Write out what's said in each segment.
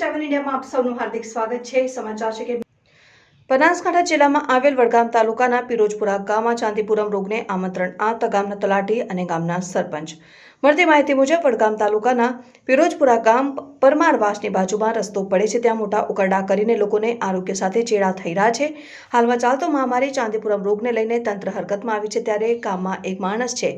ઇન્ડિયામાં આપ સૌનું હાર્દિક સ્વાગત છે. સમાચાર છે કે બનાસકાંઠા જિલ્લામાં આવેલ વડગામ તાલુકાના પિરોજપુરા ગામમાં ચાંદીપુરમ રોગને આમંત્રણ આપતા ગામના તલાટી અને ગામના સરપંચ મળતી માહિતી મુજબ, વડગામ તાલુકાના પિરોજપુરા ગામ પરમારવાસની બાજુમાં રસ્તો પડે છે. ત્યાં મોટા ઉકરડા કરીને લોકોને આરોગ્ય સાથે ચેડા થઈ રહ્યા છે. હાલમાં ચાલતો મહામારી ચાંદીપુરમ રોગને લઈને તંત્ર હરકતમાં આવી છે. ત્યારે ગામમાં એક માણસ છે.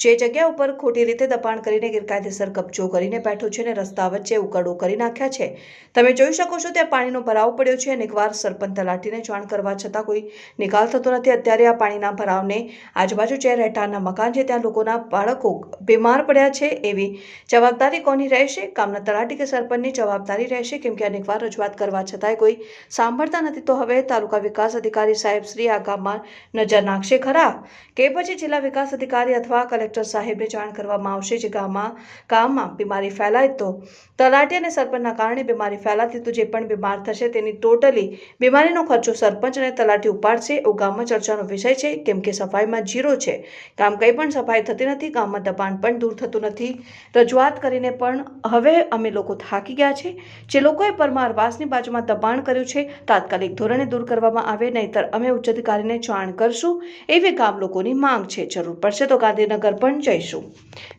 જે જગ્યા ઉપર ખોટી રીતે દબાણ કરીને ગેરકાયદેસર કબજો કરીને બેઠો છે અને રસ્તા વચ્ચે ઉકરડો કરી નાખ્યા છે. તમે જોઈ શકો છો, ત્યાં પાણીનો ભરાવ પડ્યો છે. અને એકવાર સરપંચ તલાટીને જાણ કરવા છતાં કોઈ નિકાલ થતો નથી. અત્યારે આ પાણીના ભરાવને આજુબાજુ જે રહેઠાણના મકાન છે, ત્યાં લોકોના બાળકો બીમાર પડ્યા છે એવી જવાબદારી કોની રહેશે? ગામના તલાટી કે સરપંચની જવાબદારી રહેશે? કેમ કે અનેકવાર રજૂઆત કરવા છતાંય કોઈ સાંભળતા નથી. તો હવે તાલુકા વિકાસ અધિકારી સાહેબ શ્રી આ ગામમાં નજર નાખશે ખરા? કે પછી જિલ્લા વિકાસ અધિકારી અથવા કલેક્ટર સાહેબને જાણ કરવામાં આવશે જે ગામમાં ગામમાં બીમારી ફેલાય તો? તલાટી અને સરપંચના કારણે બીમારી ફેલાતી તો જે પણ બીમાર થશે તેની ટોટલી બીમારીનો ખર્ચો સરપંચ અને તલાટી ઉપાડશે. એવું ગામમાં ચર્ચાનો વિષય છે. કેમ કે સફાઈમાં જીરો છે. ગામ કંઈ પણ સફાઈ થતી નથી. ગામમાં દબાણ પણ દૂર થતું નથી. રજૂઆત કરીને પણ હવે અમે લોકો થાકી ગયા છે. જે લોકોએ પરમારવાસની બાજુમાં દબાણ કર્યું છે, તાત્કાલિક ધોરણે દૂર કરવામાં આવે, નહીતર અમે ઉચ્ચ અધિકારીને જાણ કરશું. એવી ગામ લોકોની માંગ છે. જરૂર પડશે તો ગાંધીનગર પણ જઈશું.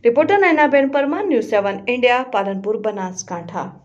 Reporter Nayanaben Parmar, news seven India, Palanpur, Banaskantha.